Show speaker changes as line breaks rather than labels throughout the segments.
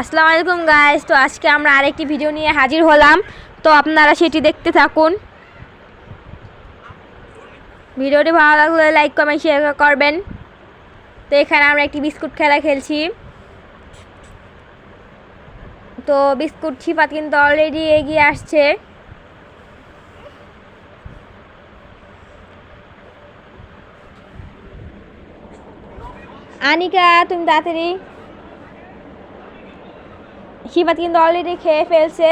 আসসালামু আলাইকুম গাইস তো আজকে আমরা আরেকটি ভিডিও নিয়ে হাজির হলাম। তো আপনারা সেটি দেখতে থাকুন। ভিডিওটি ভালো লাগলে লাইক কমেন্ট শেয়ার করবেন। তো এখানে আমরা একটি বিস্কুট খেলা খেলছি। তো বিস্কুট ছিপাত কিন্তু অলরেডি এগিয়ে আসছে। আনিকা, তুমি তাড়াতাড়ি শিবাত কিন্তু অলরেডি খেয়ে ফেলছে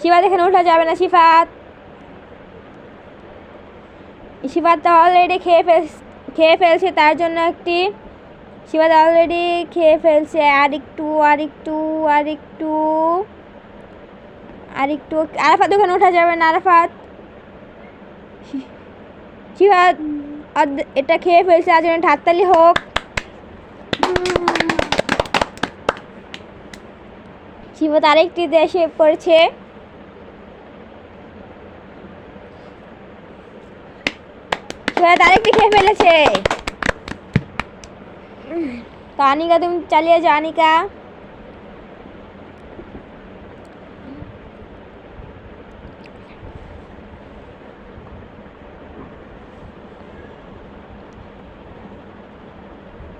শিবাত এখানে ওঠা যাবে না শিফাত শিবাত অলরেডি খেয়ে ফেল খেয়ে ফেলছে তার জন্য একটি। শিবাত অলরেডি খেয়ে ফেলছে আর একটু আর একটু আর একটু আর একটু আরাফাত ওখানে ওঠা যাবে না আরাফাত। শিবাত এটা খেয়ে ফেলছে আর জন্য হাততালি হোক। শিবত আরেকটি দেশে পড়ছে। আরেকটি খেয়ে ফেলেছে। তো আনিকা, তুমি চালিয়ে যাও, আনিকা।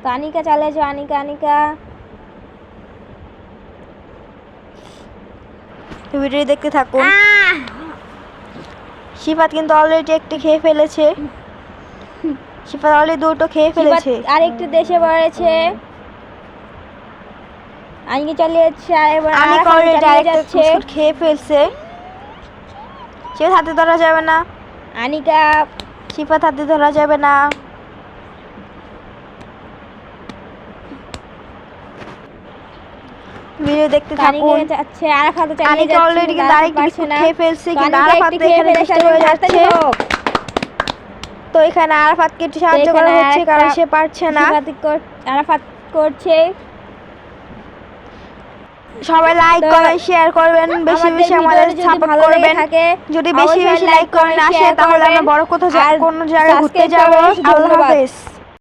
তো আনিকা, চালিয়ে আনিকা আনিকা।
ভিডিও দেখতে থাকুন। শিফাত কিন্তু অলরেডি একটি খেয়ে ফেলেছে। শিফাত অলরেডি দুটো খেয়ে ফেলেছে।
আর একটু দেশে পড়েছে আনিকা চালিয়ে যাচ্ছে আর এবার আরাফাত
অলরেডি আরেকটা খেয়ে ফেলছে। শিফাত হাতে ধরা যাবে না।
আনিকা।
শিফাত হাতে ধরা যাবে না। ভিডিও দেখতে থাকুন।
চালিয়ে যাচ্ছে
অলরেডি
কিন্তু
আরেকটি
না।
খেয়ে ফেলছে কিন্তু এখানে হয়ে যাচ্ছে। তো এখানে আরাফাতকে একটু সাহায্য করা হচ্ছে কারণ সে পারছে না।
আরাফাত করছে।
সবাই লাইক কমেন্ট শেয়ার করবেন। বেশি বেশি আমাদের
যদি
সাপোর্ট করবেন। যদি বেশি বেশি লাইক কমেন্ট আসে তাহলে আমরা বড় কোথাও কোনো জায়গায় ঘুরতে যাব। আল্লাহ হাফেজ।